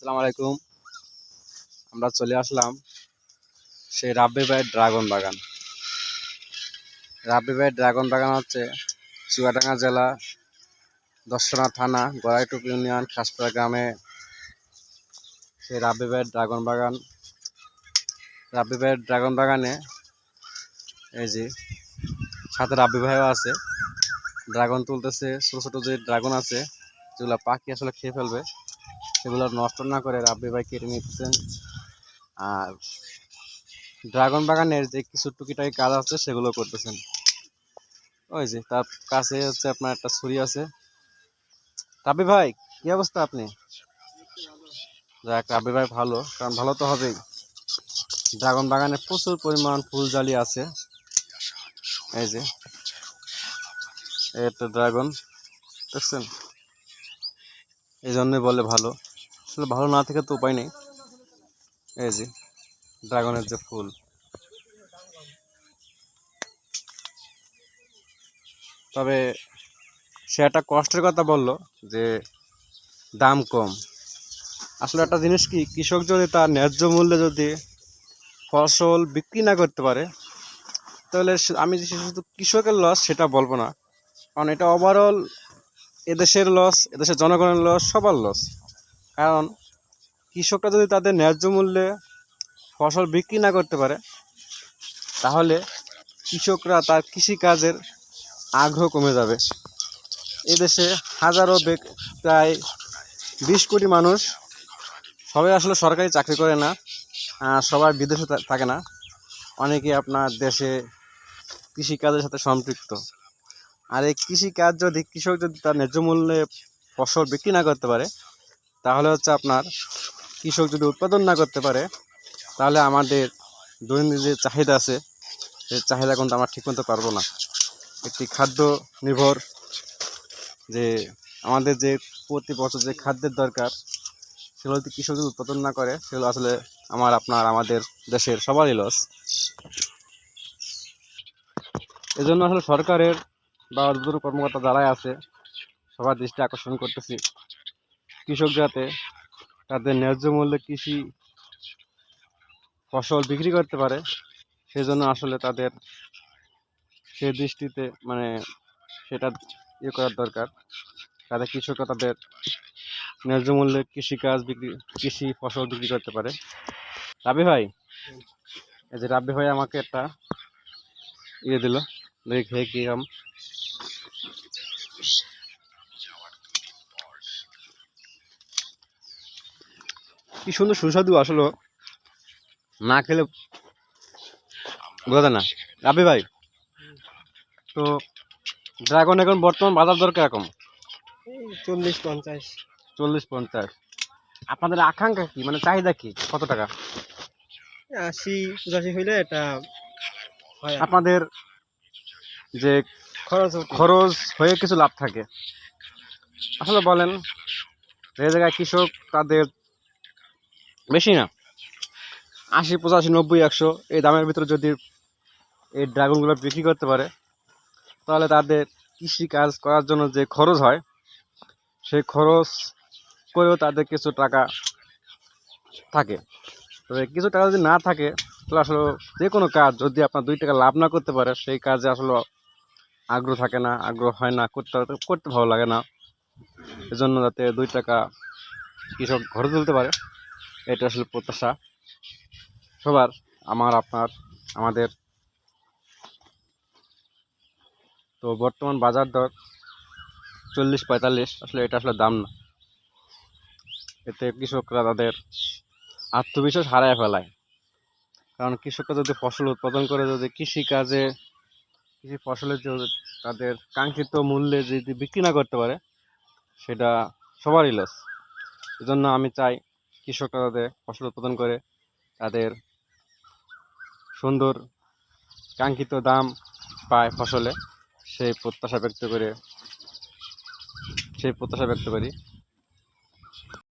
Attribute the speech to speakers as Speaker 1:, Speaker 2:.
Speaker 1: আসসালামু আলাইকুম। আমরা চলে আসলাম সেই রাব্বি ভাইয়ের ড্রাগন বাগান। রাব্বি ভাইয়ের ড্রাগন বাগান হচ্ছে চুয়াডাঙ্গা জেলা, দর্শনা থানা গড়াইটুপ ইউনিয়ন, খাসপাড়া গ্রামে। সেই রাব্বি ভাইয়ের ড্রাগন বাগান। রাব্বি ভাইয়ের ড্রাগন বাগানে এই যে সাথে রাব্বি ভাইও আছে। ড্রাগন তুলতেছে, ছোটো ছোটো যে ড্রাগন আছে, যেগুলো পাখি আসলে খেয়ে ফেলবে। সেগুলো নষ্ট না করে রাব্বি ভাই কেটে নিতেছেন আর ড্রাগন বাগানের যে কিছু টুকিটাকি কাজ আছে, সেগুলো করতেছেন। ওই যে, তার কাছে হচ্ছে আপনার একটা ছুরি আছে। রাব্বি ভাই, কি অবস্থা আপনি? যাক, রাব্বি ভাই ভালো, কারণ ভালো তো হবেই। ড্রাগন বাগানে প্রচুর পরিমাণ ফুল জালি আছে। এই যে একটা ড্রাগন, দেখছেন? এই জন্যই বলে ভালো। আসলে ভালো না থেকে তো উপায় নেই। এই যে, ড্রাগনের যে ফুল। তবে সে একটা কষ্টের কথা বলল যে, দাম কম। আসলে একটা জিনিস কি, কৃষক যদি তার ন্যায্য মূল্যে যদি ফসল বিক্রি না করতে পারে, তাহলে আমি যে শুধু কৃষকের লস সেটা বলব না। কারণ এটা ওভারঅল এদেশের লস এদেশের জনগণের লস সবার লস কারণ কৃষকরা যদি তাদের ন্যায্য মূল্যে ফসল বিক্রি না করতে পারে, তাহলে কৃষকরা তার কৃষিকাজের আগ্রহ কমে যাবে। এদেশে হাজারো প্রায় বিশ কোটি মানুষ সবাই আসলে সরকারি চাকরি করে না সবাই বিদেশে থাকে না। অনেকে আপনার দেশে কৃষিকাজের সাথে সম্পৃক্ত। আর এই কৃষিকাজ যদি কৃষক যদি তার ন্যায্য মূল্যে ফসল বিক্রি না করতে পারে তাহলে হচ্ছে আপনার কৃষক যদি উৎপাদন না করতে পারে, তাহলে আমাদের দৈনন্দিন যে চাহিদা আছে সেই চাহিদা কিন্তু আমরা ঠিক মতো পারব না। একটি খাদ্য নির্ভর যে আমাদের যে প্রতি বছর যে খাদ্যের দরকার, সেগুলো যদি কৃষক যদি উৎপাদন না করে, সেগুলো আসলে আমার, আপনার, আমাদের দেশের সবারই লস এজন্য আসলে সরকারের বা কর্মকর্তা যারাই আছে, সবার দৃষ্টি আকর্ষণ করতেছি। কৃষক যাতে তাদের ন্যায্য মূল্যে কৃষি ফসল বিক্রি করতে পারে, সেজন্য আসলে তাদের সে দৃষ্টিতে মানে সেটা ইয়ে করার দরকার। যাতে কৃষকরা তাদের ন্যায্য মূল্যে কৃষিকাজ বিক্রি, কৃষি ফসল বিক্রি করতে পারে। রাবি ভাই, এই যে রাব্বি ভাই আমাকে একটা ইয়ে দিল, দেখি খেয়ে কি সুন্দর সুস্বাদু আসলে। না খেলে বোঝা না। রাবি ভাই তো ড্রাগন এখন বর্তমান বাজার দর কীরকম?
Speaker 2: চল্লিশ পঞ্চাশ।
Speaker 1: চল্লিশ পঞ্চাশ। আপনাদের আকাঙ্ক্ষা কি? মানে চাহিদা কি? কত টাকা?
Speaker 2: আশি পঁচাশি হইলে এটা
Speaker 1: আপনাদের যে
Speaker 2: খরচ
Speaker 1: খরচ হয়ে কিছু লাভ থাকে। আসলে বলেন যে জায়গায় কৃষক তাদের বেশি না। আশি, পঁচাশি, নব্বই, একশো, এই দামের ভিতরে যদি এই ড্রাগনগুলো বিক্রি করতে পারে, তাহলে তাদের কৃষি কাজ করার জন্য যে খরচ হয়, সেই খরচ করেও তাদের কিছু টাকা থাকে। তবে কিছু টাকা যদি না থাকে, তাহলে আসলে যে কোনো কাজ যদি আপনার দুই টাকা লাভ না করতে পারে, সেই কাজে আসলে আগ্রহ থাকে না, আগ্রহ হয় না, করতে করতে ভালো লাগে না। এজন্য যাতে দুই টাকা কৃষক ঘরে তুলতে পারে। এটা আসলে প্রত্যাশা। সবার, আমার, আপনার, আমাদের। তো বর্তমান বাজার দর চল্লিশ পঁয়তাল্লিশ, আসলে এটা আসলে দাম না। এতে কৃষকরা তাদের আত্মবিশ্বাস হারায় ফেলায়। কারণ কৃষকরা যদি ফসল উৎপাদন করে, যদি কৃষিকাজে, কৃষি ফসলের তাদের কাঙ্ক্ষিত মূল্যে যদি বিক্রি না করতে পারে, সেটা সবারই লস এজন্য আমি চাই কৃষকরা তাদের ফসল উৎপাদন করে, তাদের সুন্দর কাঙ্ক্ষিত দাম পায় ফসলে। সেই প্রত্যাশা ব্যক্ত করে, সেই প্রত্যাশা ব্যক্ত করি।